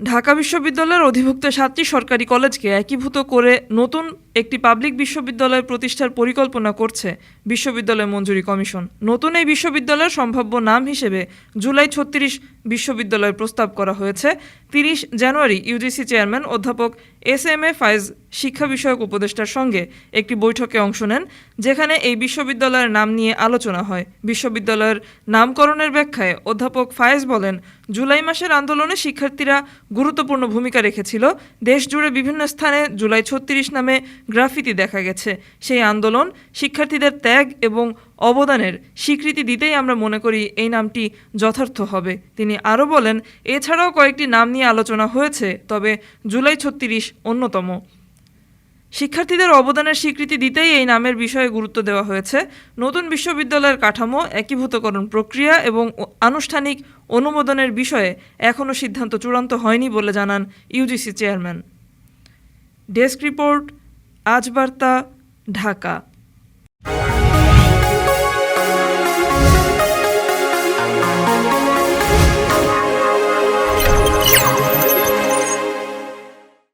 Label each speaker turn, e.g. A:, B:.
A: ঢাকা বিশ্ববিদ্যালয়ের অধিভুক্ত সাতটি সরকারি কলেজকে একীভূত করে নতুন একটি পাবলিক বিশ্ববিদ্যালয় প্রতিষ্ঠার পরিকল্পনা করছে বিশ্ববিদ্যালয় মঞ্জুরি কমিশন। নতুন এই বিশ্ববিদ্যালয়ের সম্ভাব্য নাম হিসেবে জুলাই ছত্রিশ বিশ্ববিদ্যালয়ের প্রস্তাব করা হয়েছে। তিরিশ জানুয়ারি ইউজিসি চেয়ারম্যান অধ্যাপক এস এম এ ফাইজ শিক্ষা বিষয়ক উপদেষ্টার সঙ্গে একটি বৈঠকে অংশ নেন, যেখানে এই বিশ্ববিদ্যালয়ের নাম নিয়ে আলোচনা হয়। বিশ্ববিদ্যালয়ের নামকরণের ব্যাখ্যায় অধ্যাপক ফায়েজ বলেন, জুলাই মাসের আন্দোলনে শিক্ষার্থীরা গুরুত্বপূর্ণ ভূমিকা রেখেছিল। দেশ জুড়ে বিভিন্ন স্থানে জুলাই ছত্রিশ নামে গ্রাফিতি দেখা গেছে। সেই আন্দোলন শিক্ষার্থীদের ত্যাগ এবং অবদানের স্বীকৃতি দিতেই আমরা মনে করি এই নামটি যথার্থ হবে। তিনি আরও বলেন, এছাড়াও কয়েকটি নাম নিয়ে আলোচনা হয়েছে, তবে জুলাই ছত্রিশ অন্যতম। শিক্ষার্থীদের অবদানের স্বীকৃতি দিতেই এই নামের বিষয়ে গুরুত্ব দেওয়া হয়েছে। নতুন বিশ্ববিদ্যালয়ের কাঠামো, একীভূতকরণ প্রক্রিয়া এবং আনুষ্ঠানিক অনুমোদনের বিষয়ে এখনও সিদ্ধান্ত চূড়ান্ত হয়নি বলে জানান ইউজিসি চেয়ারম্যান। ডেস্ক রিপোর্ট আজ বার্তা ঢাকা।